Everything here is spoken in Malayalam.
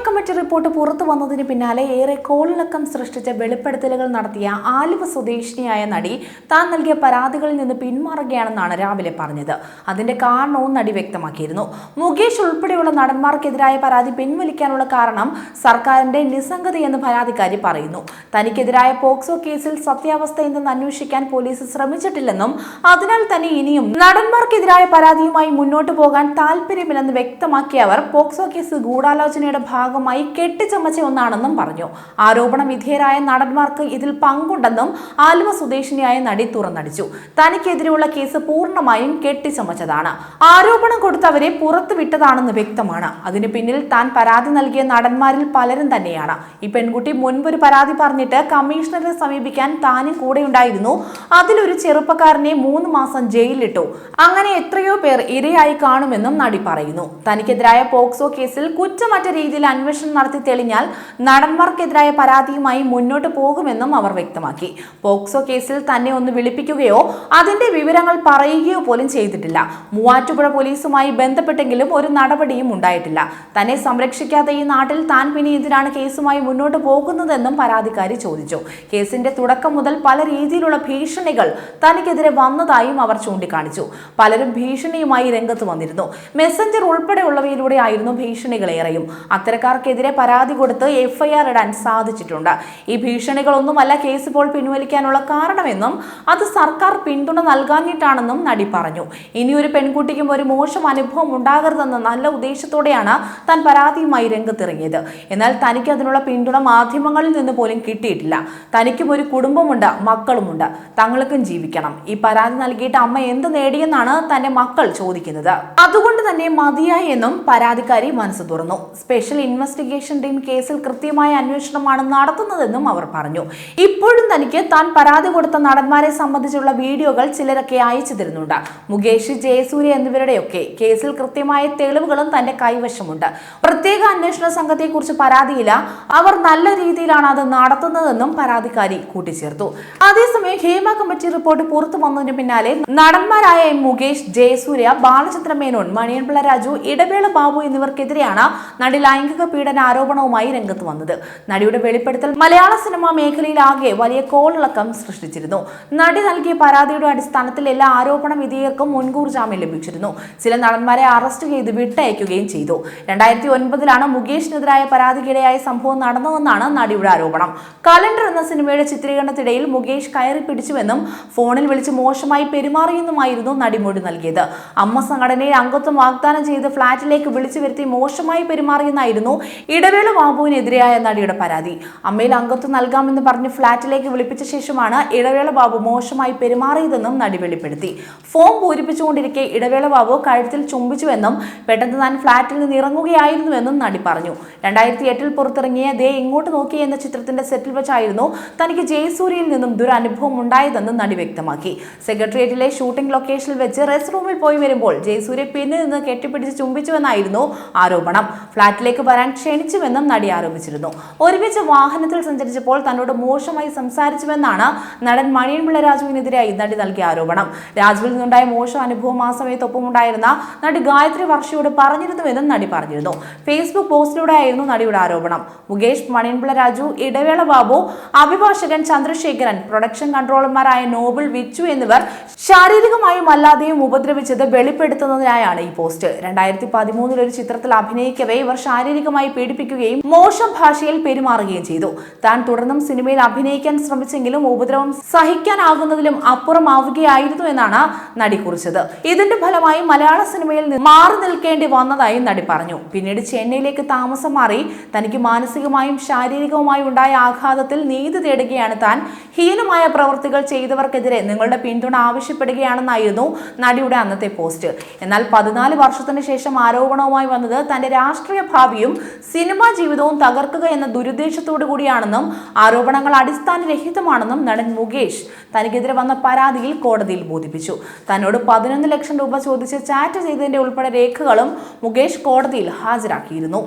மறக்க കമ്മിറ്റി റിപ്പോർട്ട് പുറത്തു വന്നതിന് പിന്നാലെ ഏറെ കോളിളക്കം സൃഷ്ടിച്ച വെളിപ്പെടുത്തലുകൾ നടത്തിയ ആലുവ സ്വദേശിനിയായ നടി താൻ നൽകിയ പരാതികളിൽ നിന്ന് പിന്മാറുകയാണെന്നാണ് രാവിലെ പറഞ്ഞത്. അതിന്റെ കാരണവും നടി വ്യക്തമാക്കിയിരുന്നു. മുകേഷ് ഉൾപ്പെടെയുള്ള നടന്മാർക്കെതിരായ പരാതി പിൻവലിക്കാനുള്ള കാരണം സർക്കാരിന്റെ നിസ്സംഗതയെന്ന് പരാതിക്കാരി പറയുന്നു. തനിക്കെതിരായ പോക്സോ കേസിൽ സത്യാവസ്ഥ എന്തെന്ന് അന്വേഷിക്കാൻ പോലീസ് ശ്രമിച്ചിട്ടില്ലെന്നും അതിനാൽ തന്നെ ഇനിയും നടന്മാർക്കെതിരായ പരാതിയുമായി മുന്നോട്ട് പോകാൻ താല്പര്യമില്ലെന്ന് വ്യക്തമാക്കിയ അവർ പോക്സോ കേസ് ഗൂഢാലോചനയുടെ ഭാഗമായി കെട്ടിച്ചമച്ച ഒന്നാണെന്നും പറഞ്ഞു. ആരോപണ വിധേയരായ നടന്മാർക്ക് ഇതിൽ പങ്കുണ്ടെന്നും ആലുവ സ്വദേശിനിയായ നടി തുറന്നടിച്ചു. തനിക്കെതിരെയുള്ള കേസ് പൂർണമായും കെട്ടിച്ചമച്ചതാണ്. ആരോപണം കൊടുത്തവരെ പുറത്തു വിട്ടതാണെന്ന് വ്യക്തമാണ്. അതിനു പിന്നിൽ താൻ പരാതി നൽകിയ നടന്മാരിൽ പലരും തന്നെയാണ്. ഈ പെൺകുട്ടി മുൻപൊരു പരാതി പറഞ്ഞിട്ട് കമ്മീഷണറെ സമീപിക്കാൻ താനും കൂടെയുണ്ടായിരുന്നു. അതിലൊരു ചെറുപ്പക്കാരനെ മൂന്ന് മാസം ജയിലിലിട്ടു. അങ്ങനെ എത്രയോ പേർ ഇരയായി കാണുമെന്നും നടി പറയുന്നു. തനിക്കെതിരായ പോക്സോ കേസിൽ കുറ്റമറ്റ രീതിയിൽ അന്വേഷണം നടത്തി തെളിഞ്ഞാൽ നടന്മാർക്കെതിരായ പരാതിയുമായി മുന്നോട്ട് പോകുമെന്നും അവർ വ്യക്തമാക്കി. പോക്സോ കേസിൽ തന്നെ ഒന്ന് വിളിപ്പിക്കുകയോ അതിന്റെ വിവരങ്ങൾ പറയുകയോ പോലും ചെയ്തിട്ടില്ല. മൂവാറ്റുപുഴ പോലീസുമായി ബന്ധപ്പെട്ടെങ്കിലും ഒരു നടപടിയും ഉണ്ടായിട്ടില്ല. തന്നെ സംരക്ഷിക്കാത്ത ഈ നാട്ടിൽ താൻ പിന്നെ എന്തിനാണ് കേസുമായി മുന്നോട്ട് പോകുന്നതെന്നും പരാതിക്കാരി ചോദിച്ചു. കേസിന്റെ തുടക്കം മുതൽ പല രീതിയിലുള്ള ഭീഷണികൾ തനിക്കെതിരെ വന്നതായും അവർ ചൂണ്ടിക്കാണിച്ചു. പലരും ഭീഷണിയുമായി രംഗത്ത് വന്നിരുന്നു. മെസ്സഞ്ചർ ഉൾപ്പെടെയുള്ളവയിലൂടെ ആയിരുന്നു ഭീഷണികളേറെയും. അത്തരക്കാർക്കെതിരെ പരാതി കൊടുത്ത് എഫ്ഐആർ ഇടാൻ സാധിച്ചിട്ടുണ്ട്. ഈ ഭീഷണികളൊന്നുമല്ല കേസ് ഇപ്പോൾ പിൻവലിക്കാനുള്ള കാരണമെന്നും അത് സർക്കാർ പിന്തുണ നൽകാഞ്ഞിട്ടാണെന്നും നടി പറഞ്ഞു. ഇനിയൊരു പെൺകുട്ടിക്കും ഒരു മോശം അനുഭവം ഉണ്ടാകരുതെന്ന നല്ല ഉദ്ദേശത്തോടെയാണ് താൻ പരാതിയുമായി രംഗത്തിറങ്ങിയത്. എന്നാൽ തനിക്ക് അതിനുള്ള പിന്തുണ മാധ്യമങ്ങളിൽ നിന്ന് പോലും കിട്ടിയിട്ടില്ല. തനിക്കും ഒരു കുടുംബമുണ്ട് മക്കളുമുണ്ട്. തങ്ങൾക്കും ജീവിക്കണം. ഈ പരാതി നൽകിയിട്ട് അമ്മ എന്ത് നേടിയെന്നാണ് തന്റെ മക്കൾ ചോദിക്കുന്നത്. അതുകൊണ്ട് തന്നെ മതിയായി എന്നും പരാതിക്കാരി മനസ്സ് തുറന്നു. സ്പെഷ്യൽ ഇൻവെസ്റ്റിഗേഷൻ ടീം കേസിൽ കൃത്യമായ അന്വേഷണമാണ് നടത്തുന്നതെന്നും അവർ പറഞ്ഞു. ഇപ്പോഴും തനിക്ക് താൻ പരാതി കൊടുത്ത നടന്മാരെ സംബന്ധിച്ചുള്ള വീഡിയോകൾ ചിലരൊക്കെ അയച്ചു തരുന്നുണ്ട്. മുകേഷ് ജയസൂര്യ എന്നിവരുടെയൊക്കെ കേസിൽ കൃത്യമായ തെളിവുകളും തന്റെ കൈവശമുണ്ട്. പ്രത്യേക അന്വേഷണ സംഘത്തെക്കുറിച്ച് പരാതിയില്ല. അവർ നല്ല രീതിയിലാണ് അത് നടത്തുന്നതെന്നും പരാതിക്കാരി കൂട്ടിച്ചേർത്തു. അതേസമയം ഹേമ കമ്മിറ്റി റിപ്പോർട്ട് പുറത്തു വന്നതിന് പിന്നാലെ നടന്മാരായ മുകേഷ് ജയസൂര്യ ബാലചന്ദ്രമേനോൻ മണിയൻപിള്ള രാജു ഇടവേള ബാബു എന്നിവർക്കെതിരെയാണ് നടി ലൈംഗിക പീഡന ആരോപണവുമായി രംഗത്ത് വന്നത്. നടിയുടെ വെളിപ്പെടുത്തൽ മലയാള സിനിമാ മേഖലയിലാകെ വലിയ കോളിളക്കം സൃഷ്ടിച്ചിരുന്നു. നടി നൽകിയ പരാതിയുടെ അടിസ്ഥാനത്തിൽ എല്ലാ ആരോപണ വിധേയർക്കും മുൻകൂർ ജാമ്യം ലഭിച്ചിരുന്നു. ചില നടന്മാരെ അറസ്റ്റ് ചെയ്ത് വിട്ടയക്കുകയും ചെയ്തു. രണ്ടായിരത്തി ഒൻപതിലാണ് മുകേഷിനെതിരായ പരാതിക്കിടയായ സംഭവം നടന്നുവെന്നാണ് നടിയുടെ ആരോപണം. കലണ്ടർ എന്ന സിനിമയുടെ ചിത്രീകരണത്തിനിടയിൽ മുകേഷ് കയറി പിടിച്ചുവെന്നും ഫോണിൽ വിളിച്ച് മോശമായി പെരുമാറിയെന്നുമായിരുന്നു നടി മൊഴി നൽകിയത്. അമ്മ സംഘടനയിൽ അംഗത്വം വാഗ്ദാനം ചെയ്ത് ഫ്ളാറ്റിലേക്ക് വിളിച്ചു വരുത്തി മോശമായി പെരുമാറിയെന്നായിരുന്നു ഇടവേള ബാബുവിനെതിരെയായ നടിയുടെ പരാതി. അമ്മയിൽ അംഗത്വം നൽകാമെന്ന് പറഞ്ഞ് ഫ്ളാറ്റിലേക്ക് വിളിപ്പിച്ച ശേഷമാണ് ഇടവേള ബാബു മോശമായി പെരുമാറിയതെന്നും നടി വെളിപ്പെടുത്തി. ഫോം പൂരിപ്പിച്ചുകൊണ്ടിരിക്കെ ഇടവേള ബാബു കഴുത്തിൽ ചുംബിച്ചുവെന്നും പെട്ടെന്ന് താൻ ഫ്ളാറ്റിൽ നിന്ന് ഇറങ്ങുകയായിരുന്നുവെന്നും നടി പറഞ്ഞു. രണ്ടായിരത്തി എട്ടിൽ പുറത്തിറങ്ങിയ ദേ ഇങ്ങോട്ട് നോക്കി എന്ന ചിത്രത്തിന്റെ സെറ്റിൽ വെച്ചായിരുന്നു തനിക്ക് ജയസൂര്യയിൽ നിന്നും ദുരനുഭവം ഉണ്ടായതെന്നും നടി വ്യക്തമാക്കി. സെക്രട്ടേറിയറ്റിലെ ഷൂട്ടിംഗ് ലൊക്കേഷനിൽ വെച്ച് റെസ്റ്റ് റൂമിൽ പോയി വരുമ്പോൾ ജയസൂര്യ പിന്നിൽ നിന്ന് കെട്ടിപ്പിടിച്ച് ചുംബിച്ചുവെന്നായിരുന്നു ആരോപണം. ഫ്ളാറ്റിലേക്ക് വരാൻ ക്ഷണിച്ചുവെന്നും നടി ആരോപിച്ചിരുന്നു. ഒരുമിച്ച് വാഹനത്തിൽ സഞ്ചരിച്ചപ്പോൾ തന്നോട് മോശമായി സംസാരിച്ചുവെന്നാണ് നടൻ മണിയൻപിള്ള രാജുവിനെതിരായി നടി നൽകിയ ആരോപണം. രാജുവിൽ നിന്നുണ്ടായ മോശം അനുഭവം ആ സമയത്ത് ഒപ്പമുണ്ടായിരുന്ന നടി ഗായത്രി വർഷയോട് പറഞ്ഞിരുന്നുവെന്നും നടി പറഞ്ഞിരുന്നു. ഫേസ്ബുക്ക് പോസ്റ്റിലൂടെ ആയിരുന്നു നടിയുടെ ആരോപണം. മുകേഷ് മണിയൻപിള്ള രാജു ഇടവേള ബാബു അഭിഭാഷകൻ ചന്ദ്രശേഖരൻ പ്രൊഡക്ഷൻ കൺട്രോളർമാരായ നോബിൾ വിച്ചു എന്നിവർ ശാരീരികമായും അല്ലാതെയും ഉപദ്രവിച്ചത് വെളിപ്പെടുത്തുന്നതിനായാണ് ഈ പോസ്റ്റ്. രണ്ടായിരത്തി പതിമൂന്നിൽ ഒരു ചിത്രത്തിൽ അഭിനയിക്കവേ ഇവർ ശാരീരികമായി പീഡിപ്പിക്കുകയും മോശം ഭാഷയിൽ പെരുമാറുകയും ചെയ്തു. താൻ തുടർന്നും സിനിമയിൽ അഭിനയിക്കാൻ ശ്രമിച്ചെങ്കിലും ഉപദ്രവം സഹിക്കാനാകുന്നതിലും അപ്പുറമാവുകയായിരുന്നു എന്നാണ് നടി കുറിച്ചത്. ഇതിന്റെ ഫലമായി മലയാള സിനിമയിൽ മാറി നിൽക്കേണ്ടി വന്നതായും നടി പറഞ്ഞു. പിന്നീട് ചെന്നൈയിലേക്ക് താമസം മാറി തനിക്ക് മാനസികമായും ശാരീരികവുമായും ഉണ്ടായ ആഘാതത്തിൽ നീതി തേടുകയാണ് താൻ. ഹീനമായ പ്രവൃത്തികൾ ചെയ്തവർക്കെതിരെ നിങ്ങളുടെ പിന്തുണ ആവശ്യപ്പെടുകയാണെന്നായിരുന്നു നടിയുടെ അന്നത്തെ പോസ്റ്റ്. എന്നാൽ പതിനാല് വർഷത്തിന് ശേഷം ആരോപണവുമായി വന്നത് തന്റെ രാഷ്ട്രീയ ഭാവിയും സിനിമാ ജീവിതവും തകർക്കുക എന്ന ദുരുദ്ദേശത്തോടു കൂടിയാണെന്നും ആരോപണങ്ങൾ അടിസ്ഥാനരഹിതമാണെന്നും നടൻ മുകേഷ് തനിക്കെതിരെ വന്ന പരാതിയിൽ കോടതിയിൽ ബോധിപ്പിച്ചു. തന്നോട് പതിനൊന്ന് ലക്ഷം രൂപ ചോദിച്ച് ചാറ്റ് ചെയ്തതിന്റെ ഉൾപ്പെടെ രേഖകളും മുകേഷ് കോടതിയിൽ ഹാജരാക്കിയിരുന്നു.